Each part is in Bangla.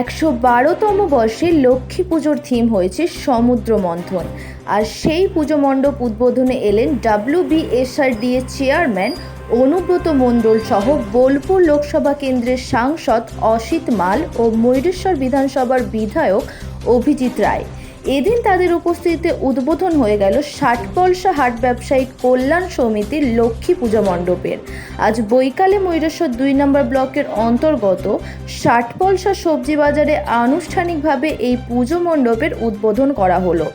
একশো বারোতম বর্ষে লক্ষ্মী পুজোর থিম হয়েছে সমুদ্র মন্থন। আর সেই পুজো মণ্ডপ উদ্বোধনে এলেন ডাব্লিউবিএসআরডি এর চেয়ারম্যান অনুব্রত মণ্ডল সহ বোলপুর লোকসভা কেন্দ্রের সাংসদ অসিত মাল ও ময়ূরেশ্বর বিধানসভার বিধায়ক অভিজিৎ রায়। এদিন তাদের উপস্থিতিতে উদ্বোধন হয়ে গেল ষাটপলসা হাট ব্যবসায়িক কল্যাণ সমিতির লক্ষ্মী পুজো মণ্ডপের। আজ বৈকালে ময়ূরেশ্বর দুই নম্বর ব্লকের অন্তর্গত ষাটপলসা সবজি বাজারে আনুষ্ঠানিকভাবে এই পুজো মণ্ডপের উদ্বোধন করা হলো।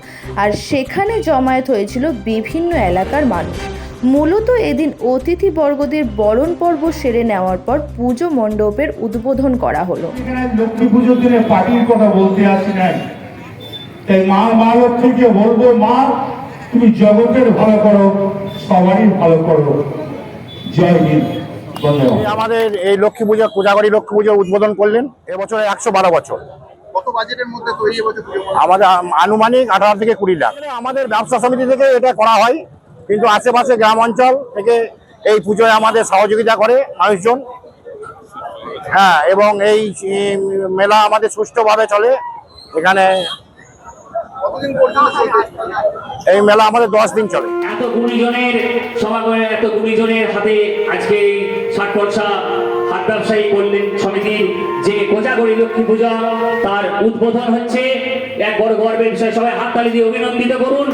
আর সেখানে জমায়েত হয়েছিল বিভিন্ন এলাকার মানুষ। মূলত এদিন অতিথিবর্গদের বরণ পর্ব সেরে নেওয়ার পর পুজো মণ্ডপের উদ্বোধন করা হলো। লক্ষ্মী দিনে পার্টির কথা বলতে আসি নাই। তাই মা মা লক্ষ্মীকে বলব মা তুমি জগতের ভালো করো সবারই ভালো করো। জয় হিন্দ আমাদের এই লক্ষ্মী পূজা কোজাগরী লক্ষ্মী পুজো উদ্বোধন করলেন এবছর একশো বারো বছর। কত বাজেটের মধ্যে তৈরি? আমাদের আনুমানিক আঠারো থেকে কুড়ি লাখ। আমাদের ব্যবসা সমিতি থেকে এটা করা হয় কিন্তু আশেপাশে গ্রাম অঞ্চল থেকে এই পুজোয় আমাদের সহযোগিতা করে মানুষজন। হ্যাঁ এবং এই মেলা আমাদের সুষ্ঠুভাবে চলে। এখানে এই মেলা আমাদের দশ দিন চলে। এত গুণীজনের সমাগমে এত গুণীজনের হাতে আজকে এই ষাট পয়সা হাত ব্যবসায়ী কল্যাণ সমিতির যে কোজাগরি লক্ষ্মী পূজা তার উদ্বোধন হচ্ছে। এক বড় গর্বের বিষয় সবাই হাততালি দিয়ে অভিনন্দিত করুন।